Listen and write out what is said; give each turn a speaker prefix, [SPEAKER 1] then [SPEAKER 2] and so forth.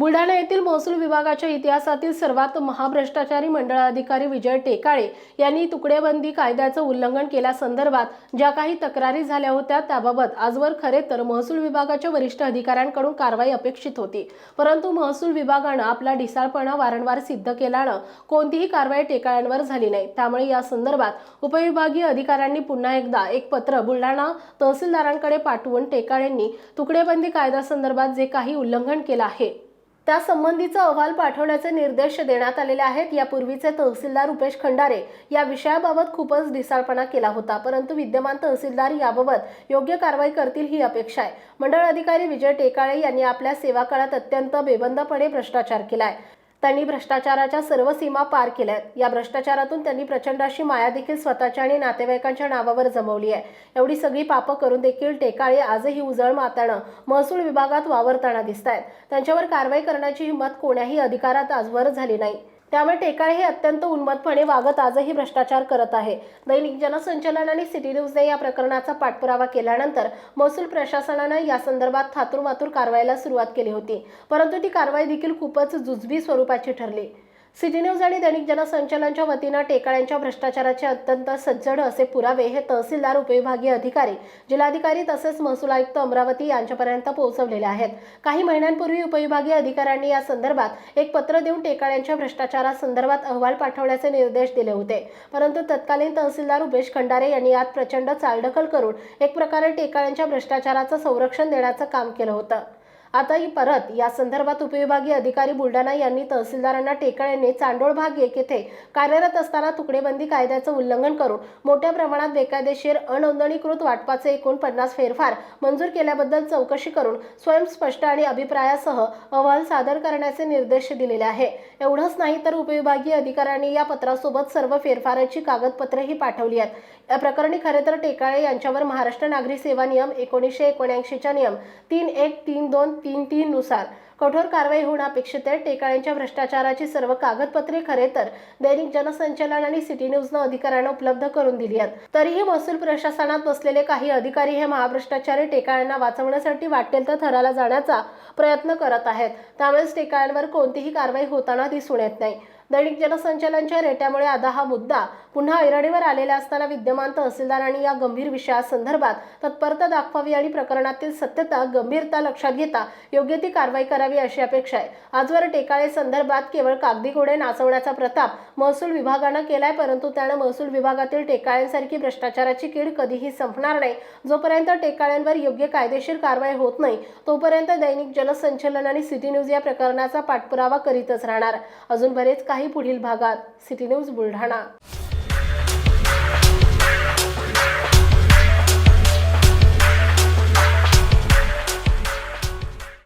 [SPEAKER 1] बुलढाणा येथील महसूल विभागाच्या इतिहासातील सर्वात महाभ्रष्टाचारी मंडळाधिकारी विजय टेकाळे यांनी तुकडेबंदी कायद्याचं उल्लंघन केल्यासंदर्भात ज्या काही तक्रारी झाल्या होत्या त्याबाबत आजवर खरे तर महसूल विभागाच्या वरिष्ठ अधिकाऱ्यांकडून कारवाई अपेक्षित होती. परंतु महसूल विभागानं आपला ढिसाळपणा वारंवार सिद्ध केल्यानं कोणतीही कारवाई टेकाळ्यांवर झाली नाही. त्यामुळे या संदर्भात उपविभागीय अधिकाऱ्यांनी पुन्हा एकदा एक पत्र बुलढाणा तहसीलदारांकडे पाठवून टेकाळ्यांनी तुकडेबंदी कायद्यासंदर्भात जे काही उल्लंघन केलं आहे त्यासंबंधीचा अहवाल पाठवण्याचे निर्देश देण्यात आलेले आहेत. यापूर्वीचे तहसीलदार रुपेश खंडारे या विषयाबाबत खूपच ढिसाळपणा केला होता. परंतु विद्यमान तहसीलदार याबाबत योग्य कारवाई करतील ही अपेक्षा आहे. मंडळ अधिकारी विजय टेकाळे यांनी आपल्या सेवा काळात अत्यंत बेबंदपणे भ्रष्टाचार केलाय. त्यांनी भ्रष्टाचाराच्या सर्व सीमा पार केल्या या भ्रष्टाचारातून त्यांनी प्रचंड अशी माया देखील स्वतःच्या आणि नातेवाईकांच्या नावावर जमवली आहे. एवढी सगळी पापं करून देखील टेकाळे आजही उजळ मातानं महसूल विभागात वावरताना दिसत आहेत त्यांच्यावर कारवाई करण्याची हिंमत कोण्याही अधिकारात आजवर झाली नाही. त्यामुळे टेकाळे हे अत्यंत उन्मतपणे वागत आजही भ्रष्टाचार करत आहे. दैनिक जनसंचलन आणि सिटी न्यूजने या प्रकरणाचा पाठपुरावा केल्यानंतर महसूल प्रशासनानं या संदर्भात थातूरमातूर कारवाईला सुरुवात केली होती. परंतु ती कारवाई देखील खूपच जुजबी स्वरूपाची ठरली. सिटी न्यूज आणि दैनिक जनसंचलनच्या वतीनं टेकाळ्यांच्या भ्रष्टाचाराचे अत्यंत सज्जड असे पुरावे हे तहसीलदार उपविभागीय अधिकारी जिल्हाधिकारी तसेच महसूल आयुक्त अमरावती यांच्यापर्यंत पोहोचवलेले आहेत. काही महिन्यांपूर्वी उपविभागीय अधिकाऱ्यांनी या संदर्भात एक पत्र देऊन टेकाळ्यांच्या भ्रष्टाचारासंदर्भात अहवाल पाठवण्याचे निर्देश दिले होते. परंतु तत्कालीन तहसीलदार उपेश खंडारे यांनी यात प्रचंड चालढकल करून एक प्रकारे टेकाळ्यांच्या भ्रष्टाचाराचं संरक्षण देण्याचं काम केलं होतं. आताही परत या संदर्भात उपविभागीय अधिकारी बुलढाणा यांनी तहसीलदारांना टेकाळ्यांनी चांडोळ भाग एक येथे कार्यरत असताना तुकडेबंदी कायद्याचं उल्लंघन करून मोठ्या प्रमाणात बेकायदेशीर अनोंदणीकृत वाटपाचे एकूण पन्नास फेरफार मंजूर केल्याबद्दल चौकशी करून स्वयंस्पष्ट आणि अभिप्रायासह अहवाल सादर करण्याचे निर्देश दिलेले आहे. एवढंच नाही तर उपविभागीय अधिकाऱ्यांनी या पत्रासोबत सर्व फेरफाराची कागदपत्रेही पाठवली आहेत. या प्रकरणी खरे तर टेकाळे यांच्यावर महाराष्ट्र नागरी सेवा नियम एकोणीसशे एकोणऐंशीच्या नियम तीन एक तीन दोन तीन तीन नुसार. कठोर कारवाई होणं अपेक्षित आहे. टेकाळ्यांच्या भ्रष्टाचाराची सर्व कागदपत्रे खरे तर दैनिक जनसंचलन आणि सिटी न्यूजनं अधिकाऱ्यांना उपलब्ध करून दिली आहेत तरीही महसूल प्रशासनात बसलेले काही अधिकारी हे महाभ्रष्टाचारी टेकाळ्यांना वाचवण्यासाठी वाटेल तर थराला जाण्याचा प्रयत्न करत आहेत. त्यामुळेच टेकाळ्यांवर कोणतीही कारवाई होताना दिसून येत नाही. दैनिक जनसंचलनच्या रेट्यामुळे आता हा मुद्दा पुन्हा ऐरणीवर आलेला असताना विद्यमान तहसीलदारांनी या गंभीर विषयासंदर्भात तत्परता दाखवावी आणि प्रकरणातील सत्यता गंभीरता लक्षात घेता योग्य ती कारवाई करावी अशी अपेक्षा आहे. आजवर टेकाळे संदर्भात केवळ कागदी घोडे नाचवण्याचा प्रताप महसूल विभागानं केलाय परंतु त्यानं महसूल विभागातील टेकाळ्यांसारखी भ्रष्टाचाराची कीड कधीही संपणार नाही. जोपर्यंत टेकाळ्यांवर योग्य कायदेशीर कारवाई होत नाही तोपर्यंत दैनिक जनसंचलन आणि सिटी न्यूज या प्रकरणाचा पाठपुरावा करीतच राहणार. अजून बरेच काही काही पुढील भागात सिटी न्यूज बुलढाणा